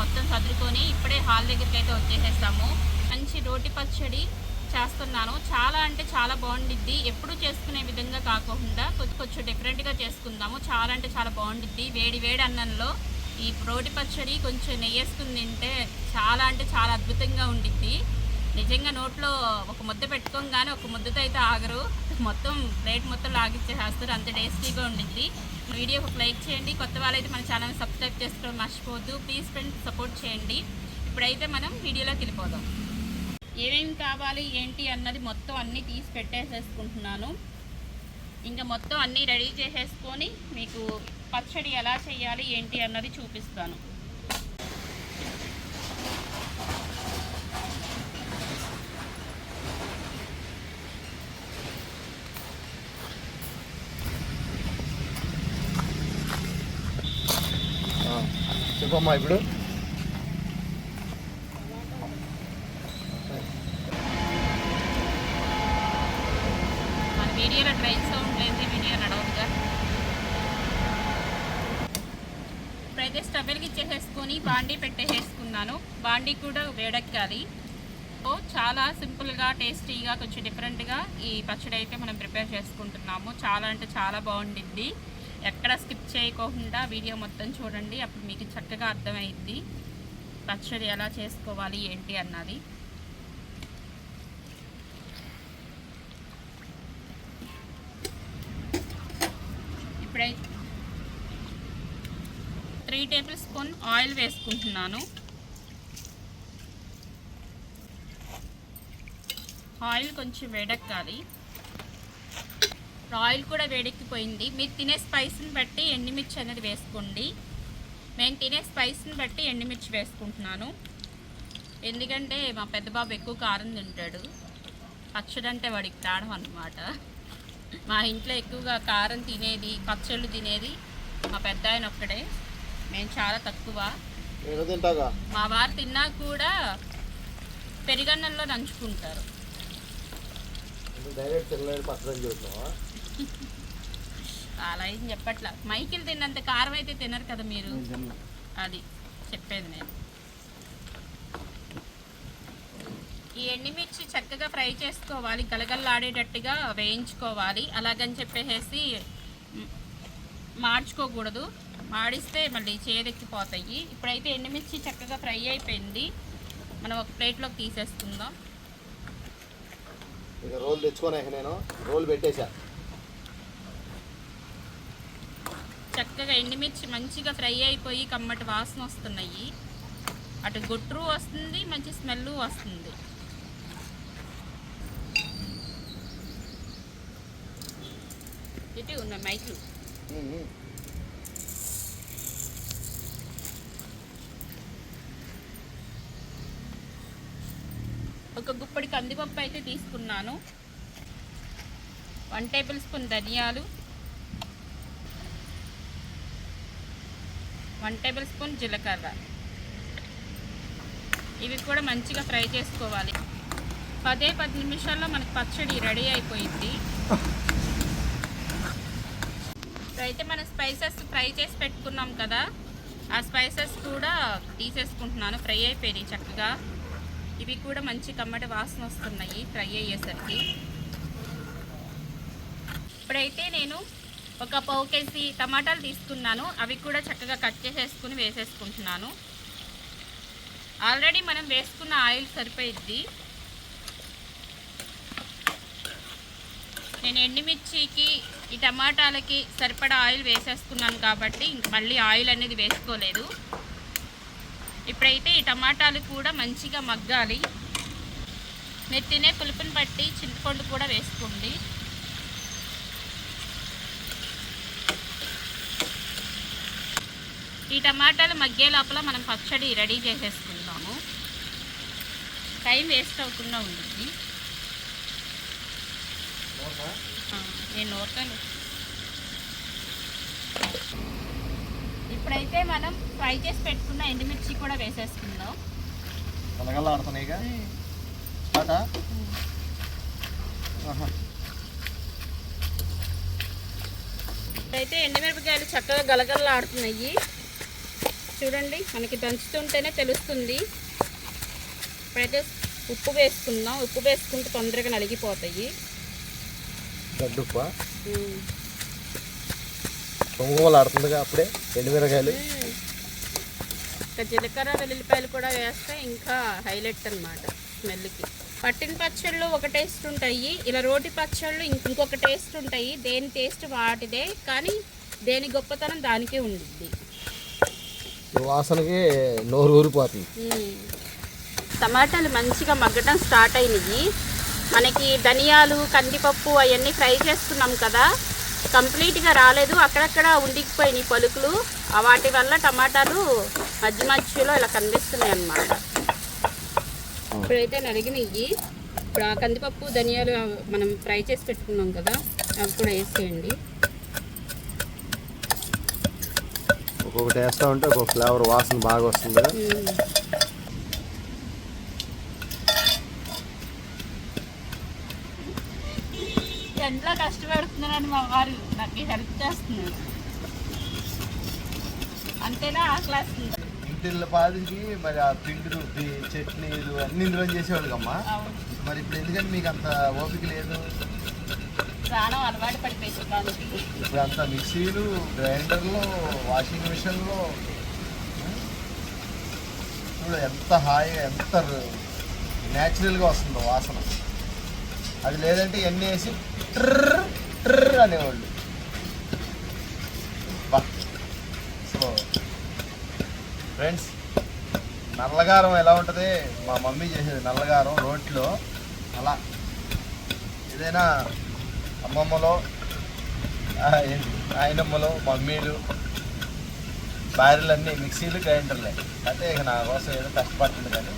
మొత్తం చదురుకొని ఇప్పుడే హాల్ దగ్గరికి అయితే వచ్చేసేస్తాము మంచి రోటి పచ్చడి చేస్తున్నాను. చాలా అంటే చాలా బాగుండిద్ది. ఎప్పుడు చేసుకునే విధంగా కాకుండా కొంచెం కొంచెం డిఫరెంట్గా చేసుకుందాము. చాలా అంటే చాలా బాగుండిద్ది. వేడి వేడి అన్నంలో ఈ రోటి పచ్చడి కొంచెం నెయ్యేసుకుని తింటే చాలా అంటే చాలా అద్భుతంగా ఉండిద్ది. నిజంగా నోట్లో ఒక ముద్ద పెట్టుకోగానే ఒక ముద్దతో అయితే ఆగరు. మొత్తం ప్లేట్ మొత్తం లాగిచ్చేసేస్తారు. అంత టేస్టీగా ఉండిద్ది. వీడియో ఒక లైక్ చేయండి. కొత్త వాళ్ళైతే మన ఛానల్ సబ్స్క్రైబ్ చేసుకోవడం మర్చిపోవద్దు. ప్లీజ్ ఫ్రెండ్స్ సపోర్ట్ చేయండి. ఇప్పుడైతే మనం వీడియోలోకి వెళ్ళిపోదాం. ఏమేమి కావాలి ఏంటి అన్నది మొత్తం అన్నీ తీసి పెట్టేసేసుకుంటున్నాను. ఇంకా మొత్తం అన్నీ రెడీ చేసేసుకొని మీకు పచ్చడి ఎలా చేయాలి ఏంటి అన్నది చూపిస్తాను. చెప్పమ్మా ఇప్పుడు. వీడియోలో ట్రైన్ సౌండ్ లేదు వీడియో నడవదుగా ఇప్పుడైతే స్టబెల్కి వెలిగించేసేసుకొని బాండీ పెట్టేసేసుకున్నాను. బాండీ కూడా వేడెక్కాలి. సో చాలా సింపుల్గా టేస్టీగా కొంచెం డిఫరెంట్గా ఈ పచ్చడి అయితే మనం ప్రిపేర్ చేసుకుంటున్నాము. చాలా అంటే చాలా బాగుండిద్ది. ఎక్కడ స్కిప్ చేయకోకుండా వీడియో మొత్తం చూడండి. అప్పుడు మీకు చక్కగా అర్థమైద్ది. పచ్చడి ఎలా చేసుకోవాలి ఏంటి అన్నది. ఇప్పుడైతే త్రీ టేబుల్ స్పూన్ ఆయిల్ వేసుకుంటున్నాను. ఆయిల్ కొంచెం వేడెక్కాలి. ఆయిల్ కూడా వేడెక్కిపోయింది. మీరు తినే స్పైస్ని బట్టి ఎండుమిర్చి అనేది వేసుకోండి. నేను తినే స్పైస్ని బట్టి ఎండుమిర్చి వేసుకుంటున్నాను. ఎందుకంటే మా పెద్ద బాబు ఎక్కువ కారం తింటాడు. పచ్చడి అంటే వాడికి ప్రాణం అన్నమాట. మా ఇంట్లో ఎక్కువగా కారం తినేది పచ్చళ్ళు తినేది మా పెద్ద ఆయన ఒక్కడే. మేము చాలా తక్కువ. మా వారు తిన్నా కూడా పెరిగన్నంలో నంచుకుంటారు. డైరెక్ట్ పచ్చడి అలా ఏం చెప్పట్లా. మైకిల్ తిన్నంత కారం అయితే తినరు కదా మీరు? అది చెప్పేది నేను. ఈ ఎండుమిర్చి చక్కగా ఫ్రై చేసుకోవాలి గలగల్లాడేటట్టుగా వేయించుకోవాలి. అలాగని చెప్పేసి మార్చుకోకూడదు. మాడిస్తే మళ్ళీ చేదెక్కిపోతాయి. ఇప్పుడైతే ఎండుమిర్చి చక్కగా ఫ్రై అయిపోయింది. మనం ఒక ప్లేట్లోకి తీసేసుకుందాం. రోల్ తెచ్చుకోనే నేను. రోల్ పెట్టేశా. చక్కగా ఎండుమిర్చి మంచిగా ఫ్రై అయిపోయి కమ్మటి వాసన వస్తున్నాయి. అటు గుట్రు వస్తుంది మంచి స్మెల్ వస్తుంది. ఇటు ఉన్న మైకు ఒక గుప్పడి కందిపప్పు అయితే తీసుకున్నాను. వన్ టేబుల్ స్పూన్ ధనియాలు. వన్ టేబుల్ స్పూన్ జీలకర్ర. ఇవి కూడా మంచిగా ఫ్రై చేసుకోవాలి. పదే పది నిమిషాల్లో మనకి పచ్చడి రెడీ అయిపోయింది. అయితే మనం స్పైసెస్ ఫ్రై చేసి పెట్టుకున్నాం కదా ఆ స్పైసెస్ కూడా తీసేసుకుంటున్నాను. ఫ్రై అయిపోయినాయి చక్కగా. ఇవి కూడా మంచి కమ్మటి వాసన వస్తున్నాయి ఫ్రై అయ్యేసరికి. ఇప్పుడైతే నేను ఒక పావు కేజీ టమాటాలు తీసుకున్నాను. అవి కూడా చక్కగా కట్ చేసేసుకుని వేసేసుకుంటున్నాను. ఆల్రెడీ మనం వేసుకున్న ఆయిల్ సరిపోయిద్ది. నేను ఎండుమిర్చికి ఈ టమాటాలకి సరిపడా ఆయిల్ వేసేసుకున్నాను కాబట్టి ఇంక మళ్ళీ ఆయిల్ అనేది వేసుకోలేదు. ఇప్పుడైతే ఈ టమాటాలు కూడా మంచిగా మగ్గాలి. మీరు తినే పులుపుని బట్టి చింతపండు కూడా వేసుకోండి. ఈ టమాటాలు మగ్గే లోపల మనం పచ్చడి రెడీ చేసేసుకుందాము. టైం వేస్ట్ అవ్వకుండా ఉంటుంది. నేను నోరుతాను ఇప్పుడైతే మనం ఫ్రై చేసి పెట్టుకున్న ఎండుమిర్చి కూడా వేసేసుకుందాం. ఇప్పుడైతే ఎండుమిరపకాయలు చక్కగా గలగలలాడుతున్నాయి చూడండి మనకి దంచుతుంటేనే తెలుస్తుంది. ఇప్పుడైతే ఉప్పు వేసుకుందాం. ఉప్పు వేసుకుంటే తొందరగా నలిగిపోతాయి. అప్పుడే ఎండుమిరకాయలు ఇంకా జీలకర్ర వెల్లుల్లిపాయలు కూడా వేస్తే ఇంకా హైలైట్ అన్నమాట స్మెల్కి. పట్టిన పచ్చళ్ళు ఒక టేస్ట్ ఉంటాయి. ఇలా రోటి పచ్చళ్ళు ఇంక- ఇంకొక టేస్ట్ ఉంటాయి. దేని టేస్ట్ వాటిదే కానీ దేని గొప్పతనం దానికే ఉండిద్ది. వాసనకి నోరు ఊరిపోతుంది. టమాటాలు మంచిగా మగ్గటం స్టార్ట్ అయినాయి. మనకి ధనియాలు కందిపప్పు అవన్నీ ఫ్రై చేస్తున్నాం కదా. కంప్లీట్గా రాలేదు. అక్కడక్కడ ఉండికిపోయినాయి పలుకులు. వాటి వల్ల టమాటాలు మధ్య మధ్యలో ఇలా కనిపిస్తున్నాయి అన్నమాట. ఇప్పుడైతే నలిగినవి ఇప్పుడు ఆ కందిపప్పు ధనియాలు మనం ఫ్రై చేసి పెట్టుకున్నాం కదా అవి కూడా వేసేయండి. ఒక్కొక్కటి వేస్తూ ఉంటే ఒక్కొక్క ఫ్లేవర్ వాసన బాగా వస్తుంది. ఎంట్లో కష్టపడుతున్నానని మా వారు నాకు హెల్ప్ చేస్తున్నారు. అంతేనా ఆకలేస్తుంది ఇంటిళ్ళ పాదికి మరి ఆ పిండి రుబ్బి చట్నీలు అన్ని ఇందులో చేసేవాళ్ళు అమ్మా మరి ఇప్పుడు ఎందుకంటే మీకు అంత ఓపిక లేదు. ప్రాణం అలవాటు పడిపోయింది ఇప్పుడు అంత మిక్సీలు గ్రైండర్లు వాషింగ్ మిషన్లు ఇప్పుడు ఎంత హాయిగా ఎంత న్యాచురల్గా వస్తుందో వాసన. అది లేదంటే ఎన్ని వేసి ట్రర్ ట్రర్ అనేవాళ్ళు. సో ఫ్రెండ్స్ నల్లగారం ఎలా ఉంటుంది? మా మమ్మీ చేసేది నల్లగారం రోట్లో. అలా. ఏదైనా అమ్మమ్మలో ఆయనమ్మలో మమ్మీలు భార్యలన్నీ మిక్సీలు గ్రైండర్లే. అంటే ఇక నా కోసం ఏదో కష్టపడుతుంది కానీ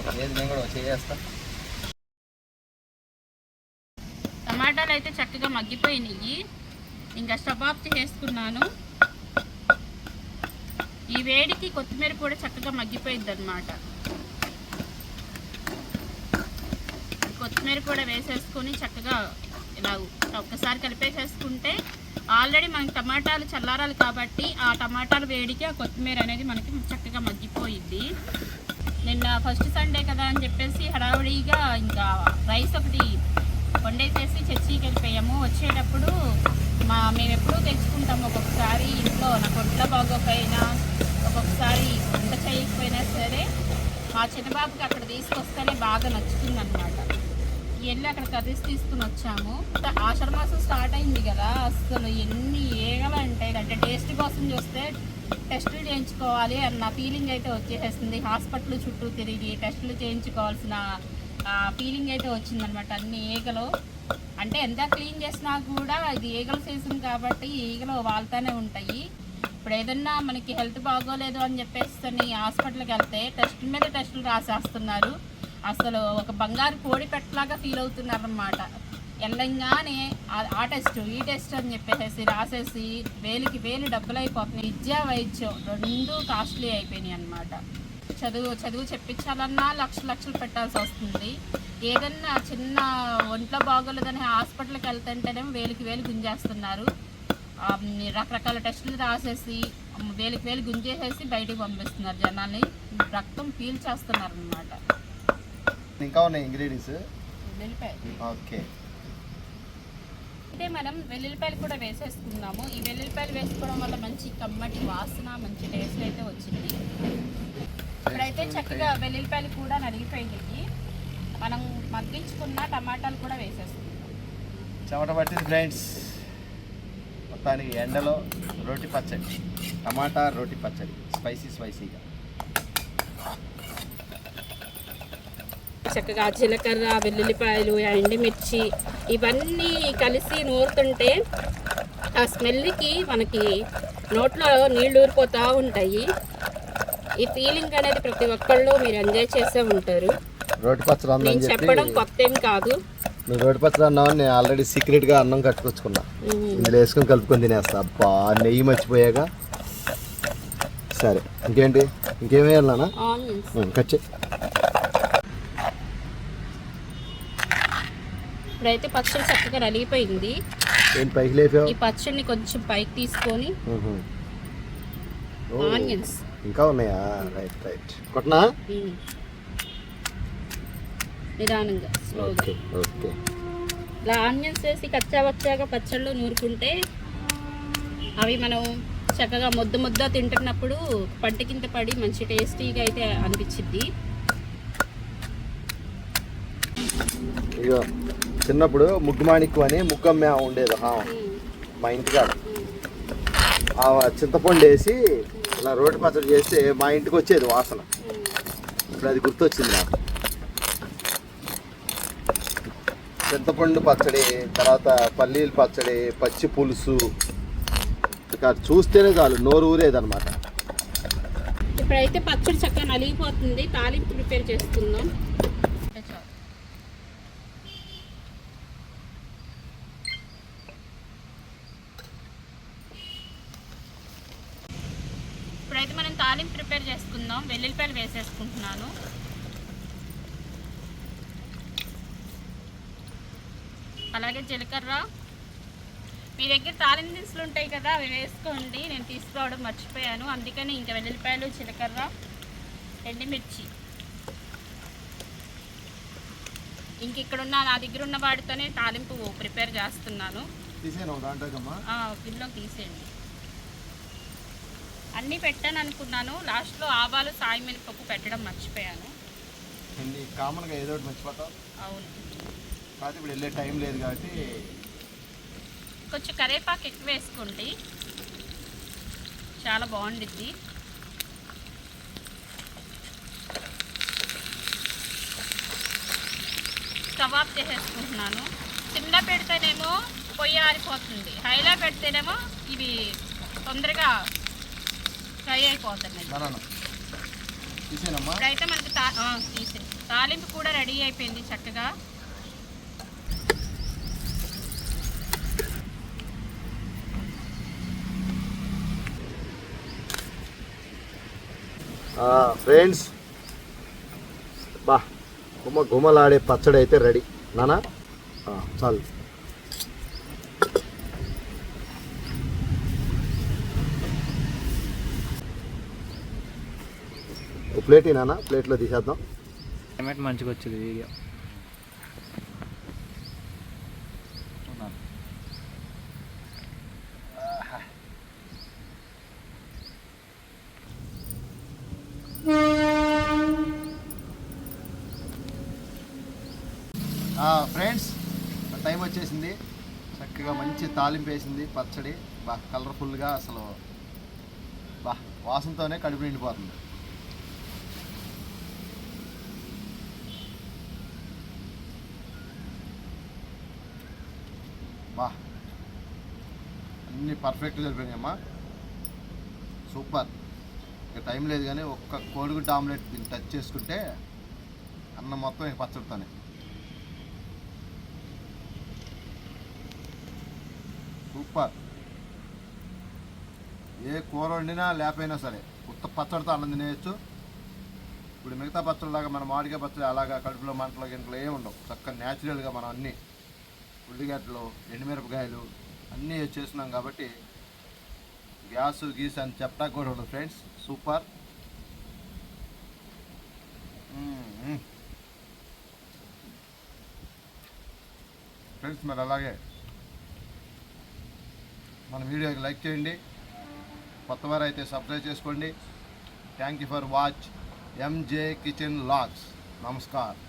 ఒక ఏది నేను కూడా చేస్తా టమాటాలు అయితే చక్కగా మగ్గిపోయినాయి. ఇంకా స్టవ్ ఆఫ్ చేసుకున్నాను. ఈ వేడికి కొత్తిమీర కూడా చక్కగా మగ్గిపోయింది అనమాట కొత్తిమీర కూడా వేసేసుకొని చక్కగా బాగు. ఒక్కసారి కలిపేసేసుకుంటే ఆల్రెడీ మనకి టమాటాలు చల్లారాలి కాబట్టి ఆ టమాటాలు వేడికి ఆ కొత్తిమీర అనేది మనకి చక్కగా మగ్గిపోయిద్ది. నిన్న ఫస్ట్ సండే కదా అని చెప్పేసి హడావుడిగా ఇంకా రైస్ ఒకటి వండేసేసి చర్చికి వెళ్ళిపోయాము. వచ్చేటప్పుడు మా మేము ఎప్పుడూ తెచ్చుకుంటాము. ఒక్కొక్కసారి ఇంట్లో నాకు ఒంట్లో బాగోకపోయినా ఒక్కొక్కసారి వంట చేయకపోయినా సరే మా చిన్నబాబుకి అక్కడ తీసుకొస్తేనే బాగా నచ్చుతుంది అన్నమాట వెళ్ళి అక్కడ కర్రీస్ తీసుకుని వచ్చాము. ఆషాఢ మాసం స్టార్ట్ అయింది కదా అసలు ఎన్ని ఏగలు అంటే అంటే టేస్ట్ కోసం చూస్తే టెస్టులు చేయించుకోవాలి అన్న ఫీలింగ్ అయితే వచ్చేసేస్తుంది హాస్పిటల్ చుట్టూ తిరిగి టెస్టులు చేయించుకోవాల్సిన ఫీలింగ్ అయితే వచ్చిందనమాట అన్ని ఈగలు అంటే ఎంత క్లీన్ చేసినా కూడా ఇది ఈగల సీజన్ కాబట్టి ఈగలు వాళ్తానే ఉంటాయి. ఇప్పుడు ఏదన్నా మనకి హెల్త్ బాగోలేదు అని చెప్పేసి హాస్పిటల్కి వెళ్తే టెస్ట్ మీద టెస్టులు రాసేస్తున్నారు. అసలు ఒక బంగారు కోడి పెట్టలాగా ఫీల్ అవుతున్నారనమాట వెళ్ళంగానే ఆ- టెస్ట్ ఈ టెస్ట్ అని చెప్పేసి రాసేసి వేలికి వేలు డబ్బులు అయిపోతున్నాయి విద్యా వైద్యం రెండు కాస్ట్లీ అయిపోయినాయి అనమాట చదువు చదువు చెప్పించాలన్నా లక్ష లక్షలు పెట్టాల్సి వస్తుంది. ఏదన్నా చిన్న ఒంట్లో బాగోలేదని హాస్పిటల్కి వెళ్తుంటేనేమో వేలికి వేలు గుంజేస్తున్నారు. రకరకాల టెస్టులు రాసేసి వేలికి వేలు గుంజేసేసి బయటికి పంపిస్తున్నారు జనాల్ని. రక్తం పీల్చేస్తున్నారు అనమాట ఇంకా ఉన్నాయి ఇంగ్రీడియంట్స్ ఓకే అయితే మనం వెల్లుల్లిపాయలు కూడా వేసేసుకున్నాము ఈ వెల్లుల్లిపాయలు వేసుకోవడం వల్ల మంచి కమ్మటి వాసన మంచి టేస్ట్ అయితే వచ్చింది. ఇప్పుడైతే చక్కగా వెల్లుల్లిపాయలు కూడా నలిగిపోయినాయి. మనం మగ్గించుకున్న టమాటాలు కూడా వేసేసుకుందాం. చెమట పట్టింది ఫ్రెండ్స్ మొత్తానికి ఎండలో రోటి పచ్చడి. టమాటా రోటి పచ్చడి. స్పైసీ స్పైసీగా చక్కగా జీలకర్ర వెల్లుల్లిపాయలు ఎండుమిర్చి ఇవన్నీ కలిసి నూరుతుంటే ఆ స్మెల్కి మనకి నోట్లో నీళ్ళు ఊరిపోతూ ఉంటాయి. ఈ ఫీలింగ్ అనేది ప్రతి ఒక్కళ్ళు మీరు ఎంజాయ్ చేసే ఉంటారు. నేను చెప్పడం కొత్త ఏం కాదు. నువ్వు రోటి పచ్చడి అన్నావని నేను ఆల్రెడీ సీక్రెట్గా అన్నం కట్టుకొచ్చుకున్నా. ఇందులో వేసుకొని కలుపుకొని తినేస్తా. అబ్బా నెయ్యి మర్చిపోయాక సరే ఇంకేంటి? ఇంకేం వేయాలన్నా ఆనియన్స్ కట్ చేయి. ఇప్పుడైతే పచ్చడి చక్కగా నలిగిపోయింది. ఈ పచ్చడిని కొంచెం పైకి తీసుకొని ఆనియన్స్. ఇంకా ఉన్నాయా? Right right. కొట్టనా. నిదానంగా ఓకే ఓకే. ఇలా ఆనియన్స్ వేసి కచ్చా వచ్చాక పచ్చళ్ళు నూరుకుంటే అవి మనం చక్కగా ముద్ద ముద్ద తింటున్నప్పుడు పంట కింద పడి మంచి టేస్టీగా అయితే అనిపించిద్ది. ఇక చిన్నప్పుడు ముగ్గుమాణిక్కు అని ముగ్గమ్మ ఉండేది మా ఇంటికాడ. ఆ చింతపండు వేసి ఇలా రోడ్డు పచ్చడి చేస్తే మా ఇంటికి వచ్చేది వాసన. ఇప్పుడు అది గుర్తొచ్చింది నాకు. చింతపండు పచ్చడి తర్వాత పల్లీల పచ్చడి పచ్చి పులుసు. ఇక అది చూస్తేనే చాలు నోరు ఊరేదనమాట ఇప్పుడైతే పచ్చడి చక్కగా నలిగిపోతుంది తాలింపు ప్రిపేర్ చేస్తున్నాం ఇప్పుడైతే మనం తాలింపు ప్రిపేర్ చేసుకుందాం. వెల్లుల్లిపాయలు వేసేసుకుంటున్నాను. అలాగే జీలకర్ర. మీ దగ్గర తాలింపు దినుసులు ఉంటాయి కదా అవి వేసుకోండి. నేను తీసుకురావడం మర్చిపోయాను. అందుకని ఇంకా వెల్లుల్లిపాయలు జీలకర్ర ఎండుమిర్చి ఇంక ఇక్కడ ఉన్న నా దగ్గర ఉన్న వాటితోనే తాలింపు ప్రిపేర్ చేస్తున్నాను. తీసేయండి. అన్నీ పెట్టాను అనుకున్నాను లాస్ట్లో ఆవాలు సాయి మినపప్పు పెట్టడం మర్చిపోయాను. కామన్గా ఏదో ఒకటి మర్చిపోతావు? అవును. కాదు ఇప్పుడు వెళ్ళే టైం లేదు కాబట్టి కొంచెం కరేపాకు ఎక్కువ వేసుకోండి. చాలా బాగుండిద్ది. స్టవ్ ఆఫ్ చేసేసుకుంటున్నాను. సిమ్లో పెడితేనేమో పొయ్యి ఆరిపోతుంది. హైలో పెడితేనేమో ఇవి తొందరగా ఫ్రై ఇప్పుడైతే మనకి తీసే. తాలింపు కూడా రెడీ అయిపోయింది చక్కగా. ఫ్రెండ్స్ బా గుమ్మ గుమ్మలాడే పచ్చడి అయితే రెడీ. నానా? ఆ, చాలు. ఓ ప్లేట్ నాన్న? ప్లేట్లో తీసేద్దాం. క్లైమేట్ మంచిగా వచ్చింది వీడియో. ఫ్రెండ్స్ టైం వచ్చేసింది. చక్కగా మంచి తాలింపు వేసింది పచ్చడి. బా కలర్ఫుల్గా అసలు బా వాసనతోనే కడుపు నిండిపోతుంది. అన్నీ పర్ఫెక్ట్గా సరిపోయినాయమ్మా సూపర్ ఇక టైం లేదు కానీ ఒక్క కోడిగుడ్డు ఆమ్లెట్ దీన్ని టచ్ చేసుకుంటే అన్నం మొత్తం ఇక పచ్చడితోనే సూపర్ ఏ కూర వండినా లేపైనా సరే ఉత్త పచ్చడితో అన్నం తినేయచ్చు. ఇప్పుడు మిగతా పచ్చడిలాగా మన మామిడికాయ పచ్చడి అలాగా కడుపులో మంటలో గింటలో ఏమి ఉండవు. చక్కగా న్యాచురల్గా మనం అన్నీ ఉల్లిగడ్డలు ఎండుమిరపకాయలు అన్నీ చేస్తున్నాం కాబట్టి గ్యాస్ గీస్ అని చెప్పడా కూడా ఉండదు ఫ్రెండ్స్. సూపర్. ఫ్రెండ్స్ మరి అలాగే మన వీడియోకి లైక్ చేయండి. కొత్తవారు అయితే సబ్స్క్రైబ్ చేసుకోండి. Thank you for watch MJ kitchen vlogs నమస్కారం.